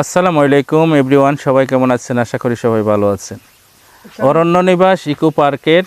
আসসালামু আলাইকুম, এভরিওয়ান, সবাই কেমন আছেন? আশা করি সবাই ভালো আছেন। অরণ্য নিবাস ইকো পার্কের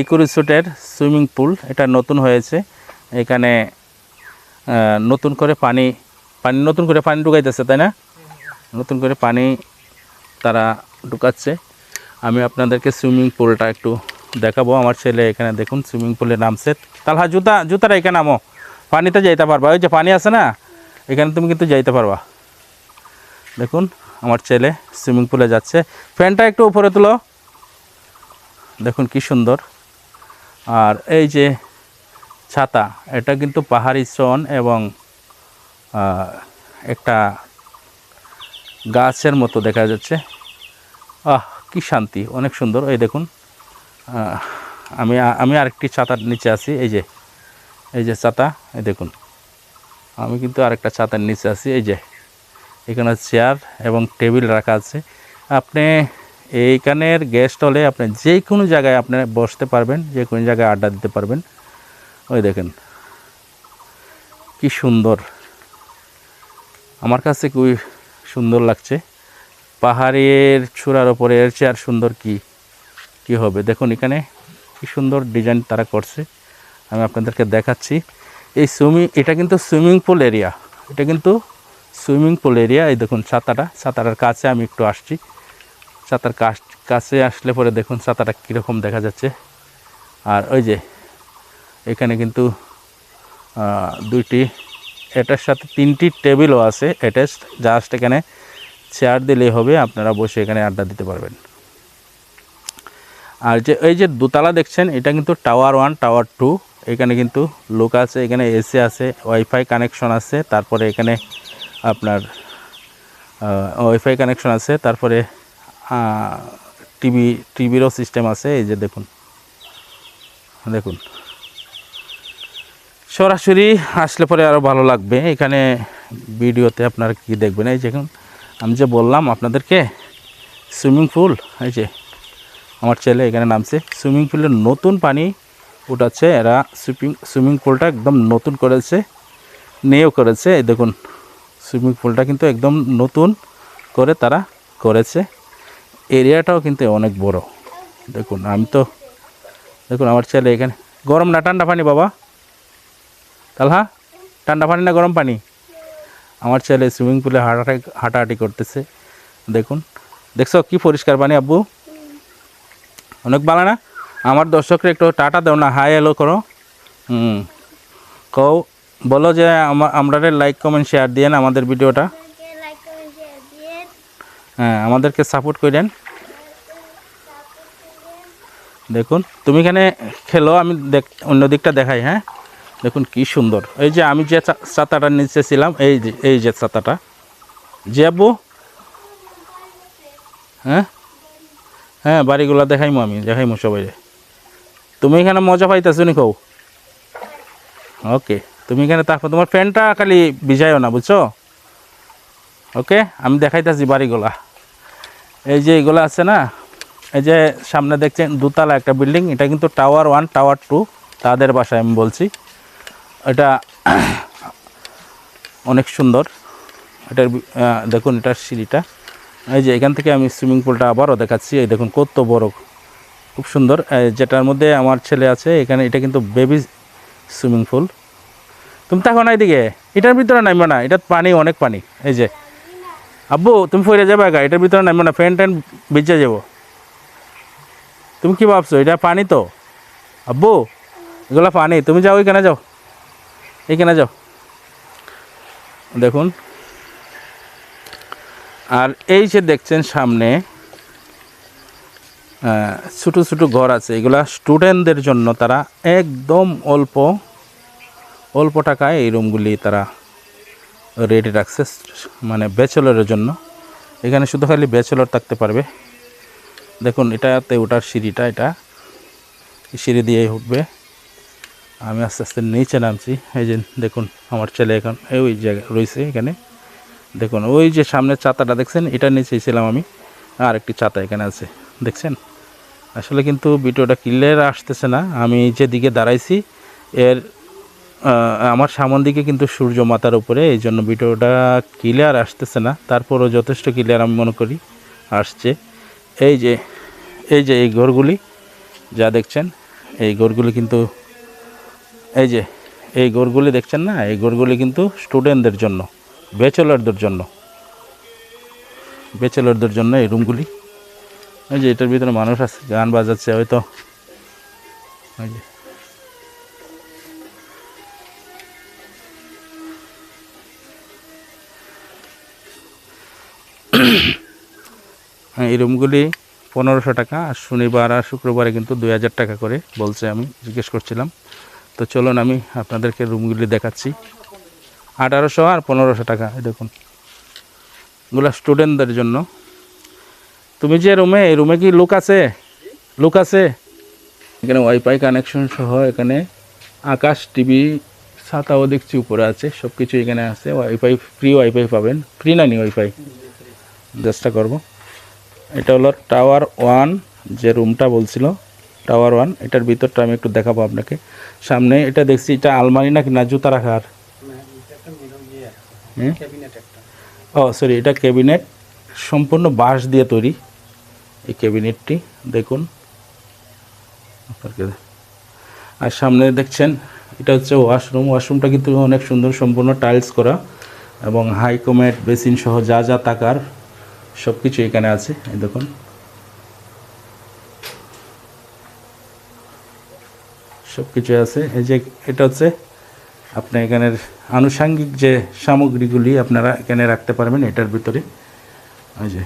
ইকো রিসোর্টের সুইমিং পুল, এটা নতুন হয়েছে। এখানে নতুন করে পানি পানি, নতুন করে পানি ঢুকাইতেছে, তাই না? নতুন করে পানি তারা ঢুকাচ্ছে। আমি আপনাদেরকে সুইমিং পুলটা একটু দেখাবো। আমার ছেলে এখানে দেখুন, সুইমিং পুলে নামছে। তালহা, জুতা, জুতাটা এখানে নামো। পানিতে যাইতে পারবা। ওই যে পানি আছে না? এখানে তুমি কিন্তু যাইতে পারবা। দেখুন, আমার ছেলে সুইমিং পুলে যাচ্ছে। ফ্যানটা একটু উপরে তুলো। দেখুন কি সুন্দর। আর এই যে ছাতা, এটা কিন্তু পাহাড়ি চন এবং একটা গাছের মতো দেখা যাচ্ছে। আহ, কি শান্তি, অনেক সুন্দর। এই দেখুন আমি আমি আরেকটি ছাতার নিচে আছি। এই যে এই যে ছাতা, এই দেখুন। আমি কিন্তু আরেকটা ছাতার নিচে আছি। এই যে এখানে চেয়ার এবং টেবিল রাখা আছে। আপনি এইখানের গেস্ট হলে আপনি যে কোনো জায়গায় আপনি বসতে পারবেন যে কোনো জায়গায় আড্ডা দিতে পারবেন। ওই দেখেন, কি সুন্দর। আমার কাছে খুবই সুন্দর লাগছে। পাহাড়ের চূড়ার ওপরে এর চেয়ার সুন্দর কি কি হবে? দেখুন এখানে কি সুন্দর ডিজাইন তারা করছে। আমি আপনাদেরকে দেখাচ্ছি। এই সুইমিং এটা কিন্তু সুইমিং পুল এরিয়া এটা কিন্তু সুইমিং পুল এরিয়া, এই দেখুন ছাতাটা, ছাতাটার কাছে আমি একটু আসছি। ছাতার কাছ আসলে পরে দেখুন ছাতাটা কীরকম দেখা যাচ্ছে। আর ওই যে, এখানে কিন্তু দুইটি, এটার সাথে তিনটি টেবিলও আছে অ্যাটাচ জাস্ট এখানে চেয়ার দিলেই হবে, আপনারা বসে এখানে আড্ডা দিতে পারবেন। আর যে, এই যে দোতলা দেখছেন, এটা কিন্তু টাওয়ার ওয়ান টাওয়ার টু এখানে কিন্তু লোক আছে, এখানে এসি আছে ওয়াইফাই কানেকশন আছে, তারপরে এখানে আপনার ওয়াইফাই কানেকশন আছে, তারপরে টিভি টিভিরও সিস্টেম আছে, এই যে দেখুন। দেখুন। সরাসরি আসলে পরে আরও ভালো লাগবে। এখানে ভিডিওতে আপনারা কি দেখবেন? এই যে আমি যে বললাম আপনাদেরকে, সুইমিং পুল, এই যে আমার ছেলে এখানে নামছে। সুইমিং পুলের নতুন পানি উঠাচ্ছে, এরা সুইমিং সুইমিং পুলটা একদম নতুন করেছে, নিয়েও করেছে দেখুন। সুইমিং পুলটা কিন্তু একদম নতুন করে তারা করেছে। এরিয়াটাও কিন্তু অনেক বড়। দেখুন, আমি তো, দেখুন আমার ছেলে এখানে। গরম না, ঠান্ডা পানি বাবা। তালহা, ঠান্ডা পানি না গরম পানি? আমার ছেলে সুইমিং পুলে হাঁটাহাঁটি হাঁটাহাঁটি করতেছে। দেখুন, দেখছ কি পরিষ্কার পানি আব্বু? অনেক ভালো না? আমার দর্শকরা একটু টাটা দাও না। হাই হ্যালো করো। হুম, কও বলো যে আমা- আমরা লাইক কমেন্ট শেয়ার দিয়েন আমাদের ভিডিওটা। হ্যাঁ আমাদেরকে সাপোর্ট করেন। দেখুন তুমি এখানে খেলো আমি দেখ অন্য দিকটা দেখাই হ্যাঁ? দেখুন কি সুন্দর। এই যে আমি যে ছাতাটার নিচে ছিলাম এই যে এই যে ছাতাটা। যে আব্বু? হ্যাঁ? হ্যাঁ বাড়িগুলো দেখাইমো আমি দেখাইমো সবাই তুমি এখানে মজা পাইতেছো নি কও ওকে তুমি এখানে তারপর তোমার ফ্যানটা খালি ভিজাইও না, বুঝছ? ওকে, আমি দেখাইতেছি বাড়িগুলা। এই যে এগুলো আছে না, এই যে সামনে দেখছেন দুতলা একটা বিল্ডিং এটা কিন্তু টাওয়ার ওয়ান টাওয়ার টু তাদের বাসায় আমি বলছি। এটা অনেক সুন্দর। এটার দেখুন এটার সিঁড়িটা। এই যে এখান থেকে আমি সুইমিং পুলটা আবারও দেখাচ্ছি। এই দেখুন কত বড়, খুব সুন্দর। যেটার মধ্যে আমার ছেলে আছে, এখানে এটা কিন্তু বেবি সুইমিং পুল তুমি থাকো না এদিকে। এটার ভিতরে নামবে না এটা পানি, অনেক পানি। এই যে। আব্বু, তুমি ফিরে যাবে একা এটার ভিতরে নামবে না, ফ্যান ট্যান ভিজে যাব। তুমি কি ভাবছ, এটা পানি তো? আব্বু, এগুলো পানি, তুমি যাও এখানে যাও। এইখানে যাও। দেখুন। আর এই যে দেখছেন সামনে ছোটো ছোটো ঘর আছে, এগুলা স্টুডেন্টদের জন্য তারা একদম অল্প অল্প টাকায় এই রুমগুলি তারা রেডি রাখছে মানে ব্যাচেলরের জন্য। এখানে শুধু খালি ব্যাচেলর থাকতে পারবে। দেখুন, এটাতে ওঠার সিঁড়িটা, এটা সিঁড়ি দিয়েই উঠবে। আমি আস্তে আস্তে নিচে নামছি। এই যে দেখুন, আমার ছেলে এখন ওই জায়গায় রয়েছে এখানে। দেখুন, ওই যে সামনে ছাতাটা দেখছেন, এটা নিচেই ছিলাম আমি। আর একটি ছাতা এখানে আছে, দেখছেন? আসলে কিন্তু ভিডিওটা ক্লিয়ার আসতেছে না। আমি যেদিকে দাঁড়াইছি, এর আমার সামন দিকে কিন্তু সূর্য মাতার উপরে, এই জন্য ভিডিওটা ক্লিয়ার আসতেছে না। তারপরও যথেষ্ট ক্লিয়ার আমি মনে করি, আসছে। এই যে এই যে এই ঘরগুলি, যা দেখছেন, এই ঘরগুলি কিন্তু, এই যে, এই ঘরগুলি দেখছেন না? এই ঘরগুলি কিন্তু স্টুডেন্টদের জন্য ব্যাচেলরদের জন্য। ব্যাচেলরদের জন্য এই রুমগুলি এই যে এটার ভিতরে মানুষ আছে, গান বাজাচ্ছে, হয়তো। এই যে এই রুমগুলি পনেরোশো টাকা আর শনিবার আর শুক্রবারে কিন্তু দুই হাজার টাকা করে বলছে আমি, জিজ্ঞেস করছিলাম। তো চলুন আমি আপনাদেরকে রুমগুলি দেখাচ্ছি। আঠারোশো আর পনেরোশো টাকা দেখুন। এগুলো স্টুডেন্টদের জন্য। তুমি যে রুমে, এই রুমে কি লুক আছে? লুক আছে? এখানে ওয়াইফাই কানেকশন সহ এখানে আকাশ টিভি ছাতাও দেখছি, উপরে আছে সব কিছু এখানে আছে। ওয়াইফাই ফ্রি ওয়াইফাই পাবেন। ফ্রি না নি ওয়াইফাই চেষ্টা করব। এটা হলো টাওয়ার ওয়ান যে রুমটা বলছিল টাওয়ার ওয়ান এটার ভিতরটা আমি একটু দেখাবো আপনাকে। সামনে এটা দেখছি, এটা আলমারি নাকি না, জুতা রাখার? ও সরি এটা ক্যাবিনেট সম্পূর্ণ বাঁশ দিয়ে তৈরি এই ক্যাবিনেটটি দেখুন। আর সামনে দেখছেন, এটা হচ্ছে ওয়াশরুম ওয়াশরুমটা কিন্তু অনেক সুন্দর, সম্পূর্ণ টাইলস করা এবং হাই কমেট বেসিন সহ যা যা তাকার সব কিছু এখানে আছে, এই দেখুন। সব কিছু আছে। এই যে এটা হচ্ছে আপনি এখানের আনুষাঙ্গিক যে সামগ্রীগুলি আপনারা এখানে রাখতে পারবেন এটার ভিতরে। ওই যে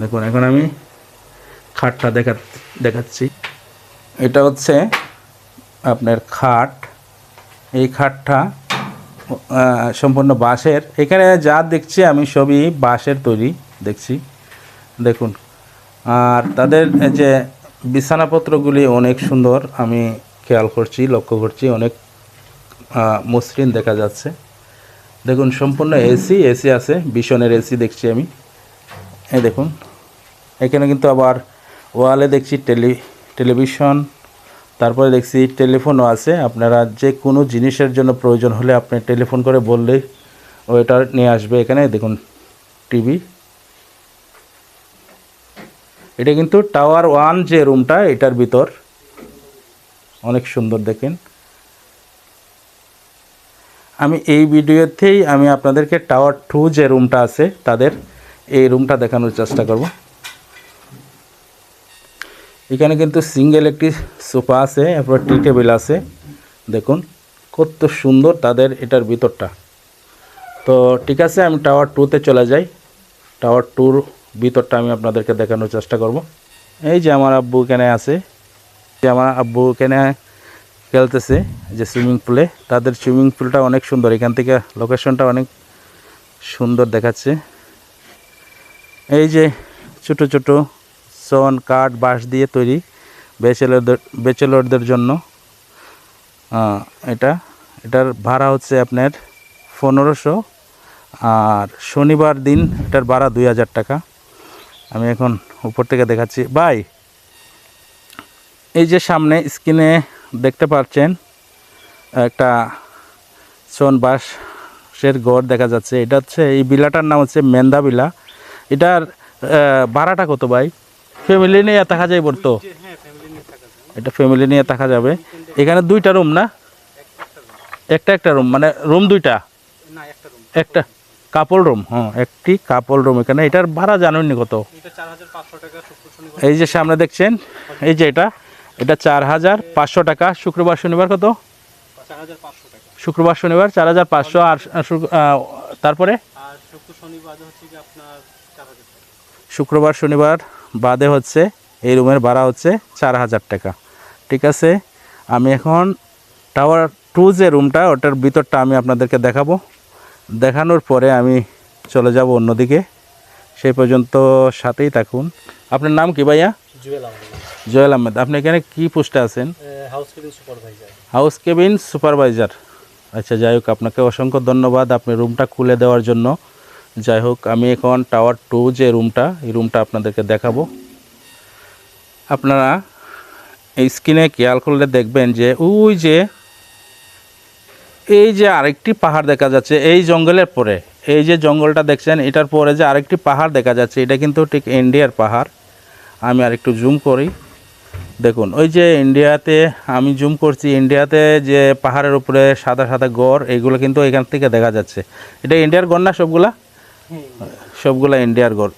দেখুন, এখন আমি খাটটা দেখা, দেখাচ্ছি। এটা হচ্ছে আপনার খাট। এই খাটটা সম্পূর্ণ বাঁশের। এখানে যা দেখছি আমি সবই বাঁশের তৈরি দেখছি। দেখুন, আর তাদের যে বিছানাপত্রগুলি অনেক সুন্দর, আমি খেয়াল করছি, লক্ষ্য করছি, অনেক মসৃণ দেখা যাচ্ছে। দেখুন, সম্পূর্ণ এসি এসি আছে, ভীষণের এসি দেখছি আমি। এই দেখুন, এখানে কিন্তু আবার ওয়ালে দেখছি টেলি, টেলিভিশন তারপরে দেখছি টেলিফোনও আছে। আপনারা যে কোনো জিনিসের জন্য প্রয়োজন হলে আপনি টেলিফোন করে বললেই ওইটা নিয়ে আসবে এখানে। দেখুন, টিভি। এটা কিন্তু টাওয়ার ওয়ান যে রুমটা, এটার ভিতর। অনেক সুন্দর দেখেন। আমি এই ভিডিওতেই আমি আপনাদেরকে টাওয়ার টু যে রুমটা আছে, তাদের এই রুমটা দেখানোর চেষ্টা করব। এখানে কিন্তু সিঙ্গেল একটি সোফা আছে, এরপর টি টেবিল আছে। দেখুন, কত সুন্দর তাদের এটার ভিতরটা। তো ঠিক আছে, আমি টাওয়ার টুতে চলে যাই। টাওয়ার টুর ভিতরটা আমি আপনাদেরকে দেখানোর চেষ্টা করব। এই যে আমার আব্বু এখানে আছে। যে আমার আব্বু এখানে খেলতেছে যে সুইমিং পুলে। তাদের সুইমিং পুলটা অনেক সুন্দর। এখান থেকে লোকেশনটা অনেক সুন্দর দেখাচ্ছে। এই যে ছোট ছোট সন কাঠ বাঁশ দিয়ে তৈরি। ব্যাচেলরদের ব্যাচেলরদের জন্য। এটা, এটার ভাড়া হচ্ছে আপনার পনেরোশো, আর শনিবার দিন এটার ভাড়া দুই হাজার টাকা। আমি এখন উপর থেকে দেখাচ্ছি। বাই এই যে সামনে স্ক্রিনে দেখতে পাচ্ছেন, একটা সোন বাঁশের গড় দেখা যাচ্ছে। এটা হচ্ছে, এই বিলাটার নাম হচ্ছে মেন্দা বিলা। এটার ভাড়াটা কত ভাই? ফ্যামিলি নিয়ে থাকা যায় বলতো। এটা ফ্যামিলি নিয়ে থাকা যাবে। এখানে দুইটা রুম না? একটা একটা রুম মানে রুম দুইটা? একটা কাপল রুম হ্যাঁ একটি কাপল রুম এখানে। এটার ভাড়া জানেননি কত? এই যে সামনে দেখছেন এই যে এটা এটা চার হাজার পাঁচশো টাকা। শুক্রবার শনিবার কত? শুক্রবার শনিবার চার হাজার পাঁচশো আর তারপরে? শুক্রবার শনিবার বাদে হচ্ছে এই রুমের ভাড়া হচ্ছে চার হাজার টাকা। ঠিক আছে? আমি এখন টাওয়ার টু যে রুমটা ওটার ভিতরটা আমি আপনাদেরকে দেখাবো। দেখানোর পরে আমি চলে যাব অন্যদিকে। সেই পর্যন্ত সাথেই থাকুন। আপনার নাম কি ভাইয়া? জুয়েল আহমেদ। জয়েল আহমেদ। আপনি এখানে কি পোস্টে আছেন? হাউস হাউস কেবিন সুপারভাইজার আচ্ছা যাই হোক আপনাকে অসংখ্য ধন্যবাদ আপনি রুমটা খুলে দেওয়ার জন্য। যাই হোক আমি এখন টাওয়ার টু যে রুমটা এই রুমটা আপনাদেরকে দেখাবো। আপনারা এই স্ক্রিনে খেয়াল করলে দেখবেন যে ওই যে, এই যে আরেকটি পাহাড় দেখা যাচ্ছে এই জঙ্গলের পরে। এই যে জঙ্গলটা দেখছেন, এটার পরে যে আরেকটি পাহাড় দেখা যাচ্ছে, এটা কিন্তু ঠিক ইন্ডিয়ার পাহাড়। আমি আরেকটু জুম করি। দেখুন, ওই যে ইন্ডিয়াতে আমি জুম করছি, ইন্ডিয়াতে যে পাহাড়ের উপরে সাদা সাদা গড় এইগুলো কিন্তু এখান থেকে দেখা যাচ্ছে। এটা ইন্ডিয়ার গড় না সবগুলা? সবগুলা ইন্ডিয়ার গড়।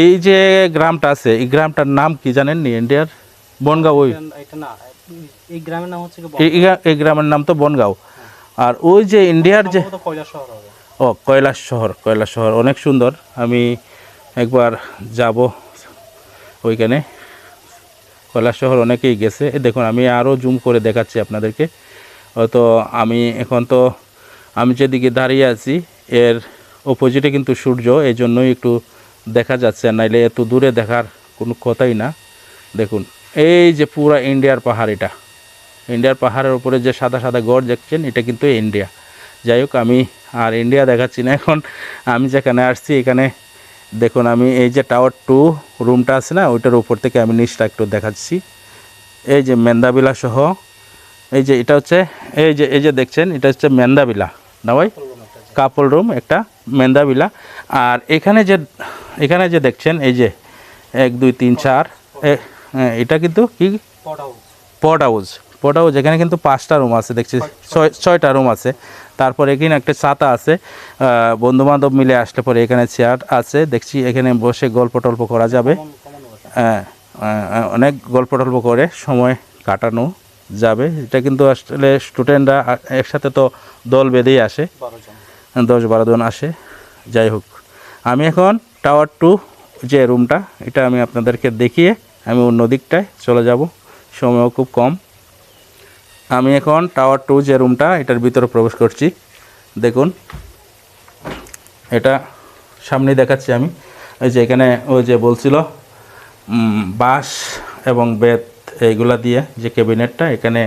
এই যে গ্রামটা আছে, এই গ্রামটার নাম কি জানেন ইন্ডিয়ার? বনগাঁও ওই। এই গ্রামের নাম তো বনগাঁও। আর ওই যে ইন্ডিয়ার যে ও কৈলাস শহর কৈলাস শহর অনেক সুন্দর। আমি একবার যাব ওইখানে। কৈলাস শহর অনেকেই গেছে। দেখুন আমি আরও জুম করে দেখাচ্ছি আপনাদেরকে। হয়তো আমি এখন তো আমি যেদিকে দাঁড়িয়ে আছি এর অপোজিটে কিন্তু সূর্য এই জন্যই একটু দেখা যাচ্ছে। নাইলে এত দূরে দেখার কোনো কথাই না। দেখুন। এই যে পুরা ইন্ডিয়ার পাহাড় এটা। ইন্ডিয়ার পাহাড়ের উপরে যে সাদা সাদা গড় দেখছেন, এটা কিন্তু ইন্ডিয়া। যাই হোক, আমি আর ইন্ডিয়া দেখাচ্ছি না এখন। আমি যেখানে আসছি, এখানে দেখুন, আমি এই যে টাওয়ার টু রুমটা আছে না, ওইটার উপর থেকে আমি নিচটা একটু দেখাচ্ছি। এই যে মেন্দাবিলা সহ, এই যে এটা হচ্ছে, এই যে এই যে দেখছেন, এটা হচ্ছে মেন্দাবিলা। না ভাই? কাপল রুম, একটা মেন্দাবিলা। আর এখানে যে এখানে যে দেখছেন, এই যে এক, দুই, তিন, চার হ্যাঁ, এটা কিন্তু কি? পট হাউস পট হাউস এখানে কিন্তু পাঁচটা রুম আছে দেখছি। ছয় ছয়টা রুম আছে। তারপরে এখানে একটা ছাতা আছে। বন্ধু বান্ধব মিলে আসলে পরে এখানে চেয়ার আছে। দেখছি এখানে বসে গল্প টল্প করা যাবে। কমন ওয়েদার হ্যাঁ, অনেক গল্প টল্প করে সময় কাটানো যাবে। এটা কিন্তু আসলে স্টুডেন্টরা একসাথে তো দল বেঁধেই আসে। দশ বারো জন আসে। যাই হোক আমি এখন টাওয়ার টু যে রুমটা এটা আমি আপনাদেরকে দেখিয়ে আমি অন্য দিকটায় চলে যাব। সময়ও খুব কম। আমি এখন টাওয়ার টু যে রুমটা এটার ভিতরে প্রবেশ করছি। দেখুন, এটা সামনে দেখাচ্ছি আমি। ওই যে এখানে ওই যে বলছিল বাঁশ এবং বেত এইগুলা দিয়ে যে ক্যাবিনেটটা, এখানে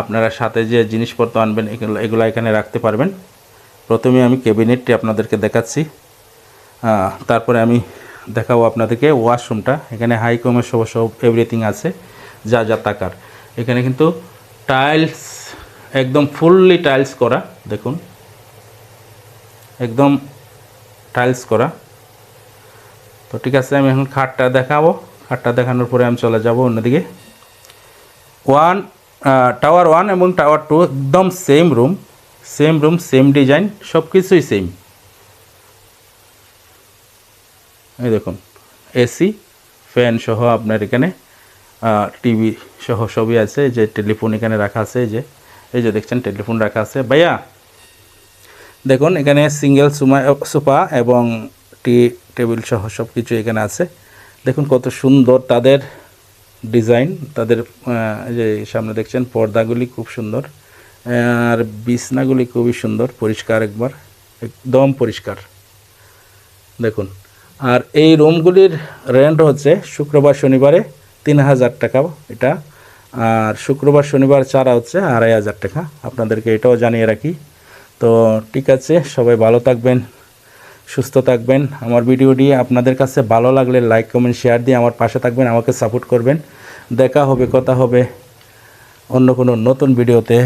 আপনারা সাথে যে জিনিসপত্র আনবেন, এগুলো এগুলো এখানে রাখতে পারবেন। প্রথমে আমি ক্যাবিনেটটি আপনাদেরকে দেখাচ্ছি। তারপরে আমি দেখাবো আপনাদেরকে ওয়াশরুমটা এখানে হাই কমের সব সব এভরিথিং আছে, যা যা তাকার এখানে কিন্তু টাইলস একদম ফুললি টাইলস করা, দেখুন। একদম টাইলস করা। তো ঠিক আছে, আমি এখন খাটটা দেখাবো। খাটটা দেখানোর পরে আমি চলে যাব অন্যদিকে। ওয়ান টাওয়ার ওয়ান এবং টাওয়ার টু একদম same room same room same design সব কিছুই সেম এই দেখুন, এসি, ফ্যান সহ আপনার এখানে টিভি সহ সবই আছে যে টেলিফোন এখানে রাখা আছে যে, এই যে দেখছেন, টেলিফোন রাখা আছে। ভাইয়া, দেখুন, এখানে সিঙ্গেল সোফা এবং টি, টেবিল সহ সব কিছু এখানে আছে। দেখুন, কত সুন্দর তাদের ডিজাইন, তাদের যে সামনে দেখছেন, পর্দাগুলি খুব সুন্দর। আর বিছনাগুলি খুবই সুন্দর, পরিষ্কার একবার, একদম পরিষ্কার। দেখুন আর এই রুমগুলির রেন্ট হচ্ছে শুক্রবার, শনিবারে তিন হাজার টাকা এটা। আর শুক্রবার, শনিবার চারা হচ্ছে আড়াই হাজার টাকা। আপনাদেরকে এটাও জানিয়ে রাখি। তো ঠিক আছে, সবাই ভালো থাকবেন, সুস্থ থাকবেন। আমার ভিডিওটি আপনাদের কাছে ভালো লাগলে লাইক কমেন্ট শেয়ার দিয়ে আমার পাশে থাকবেন, আমাকে সাপোর্ট করবেন। দেখা হবে, কথা হবে অন্য কোনো নতুন ভিডিওতে।